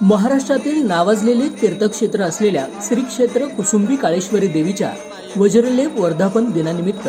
महाराष्ट्रातील नावाजलेले तीर्थक्षेत्र असलेल्या श्री क्षेत्र कुसुंबी काळेश्वरी देवीच्या वज्रलेप वर्धापन दिनानिमित्त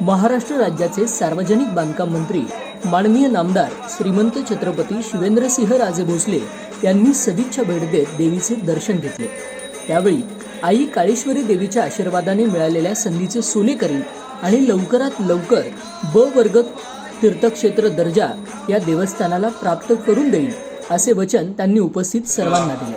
महाराष्ट्र राज्याचे सार्वजनिक बांधकाम मंत्री माननीय नामदार श्रीमंत छत्रपती शिवेंद्रसिंह राजे भोसले यांनी सदिच्छा भेट देत देवीचे दर्शन घेतले. त्यावेळी आई काळेश्वरी देवीच्या आशीर्वादाने मिळालेल्या संधीचे सोने करील आणि लवकरात लवकर ब वर्ग तीर्थक्षेत्र दर्जा या देवस्थानाला प्राप्त करून देईल. असे वचन त्यांनी उपस्थित सर्वांना दिले.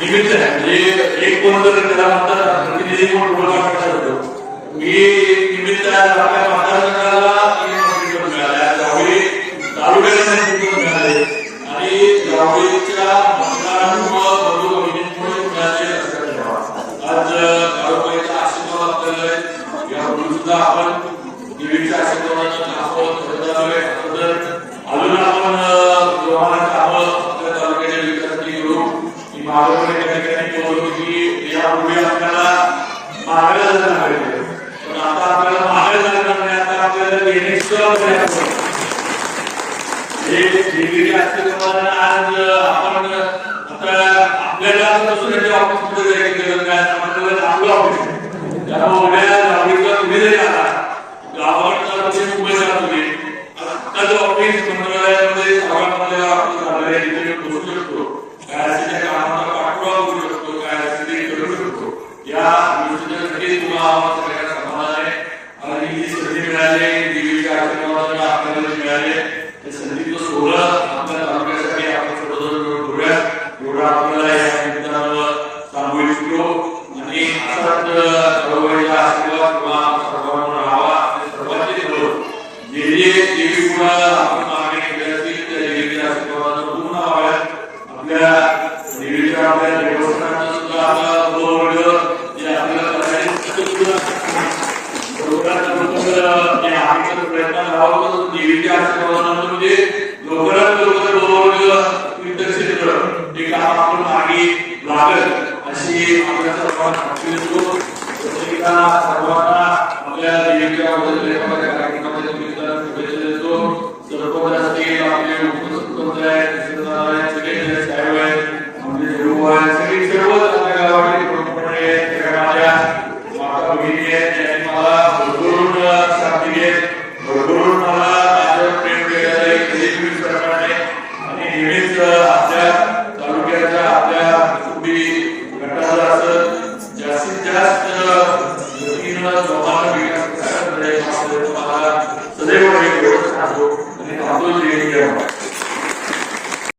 निमित्त आहे म्हणजे एक कोण जर त्याला म्हणतात प्रतिनिधी म्हणून बोलवा करतात मी निमित्त आपल्या मतदारसंघाला एक मिळाल्या त्यावेळी तालुक्याला मिळाले आणि त्यावेळीच्या मतदारांमुळे बंधू भगिनींमुळे मिळाले असं आज तालुक्याचा आशीर्वाद आपल्याला सुद्धा आपण देवीच्या आशीर्वादाचा यापूर्वी आपल्याला मागायला जायला पण आता आपल्याला मागायला नाही आता आपल्याला देण्याची सुद्धा प्रयत्न आज आपण आता आपल्याला दुसऱ्याच्या ऑफिसमध्ये जायची गरज नाही आता आपल्याला आपलं ऑफिस आहे. त्यामुळे उद्या नागरिकला तुम्ही जरी आला गावाकडचा तुम्ही मुंबईला तुम्ही आता जो ऑफिस मंत्रालयामध्ये सभागृहामध्ये आपण झालेलं आहे तिथे मी पोहोचू शकतो काय असेल त्या कामाचा पाठपुरावा करू शकतो काय असेल ते करू या या योजनेसाठी तुम्हाला आम्हाला सगळ्यांना समाधान आहे आणि ही संधी मिळाली. देवीच्या आशीर्वादाने आपल्याला मिळाले. त्या संधीचं सोहळं आपल्या तालुक्यासाठी आपण सर्वजण करूया आपल्याला या निमित्तानं सांगू इच्छितो. आणि असाच प्रयत्न देवीच्या आशीर्वादानं म्हणजे लवकरात लवकर बरोबर काम आपण मागे लागत अशी आपल्या सर्वांना प्रत्येकाला सर्वांना आपल्या देवीच्या कार्यक्रमाच्या निमित्तानं शुभेच्छा देतो. सरपंच असतील आपले उपसरपंच आहेत सगळे साहेब आहेत. आहेत. सगळे आपल्या गावाकडे प्रमुखपणे माझ्या माता भगिनी आहेत. ಸದೈವ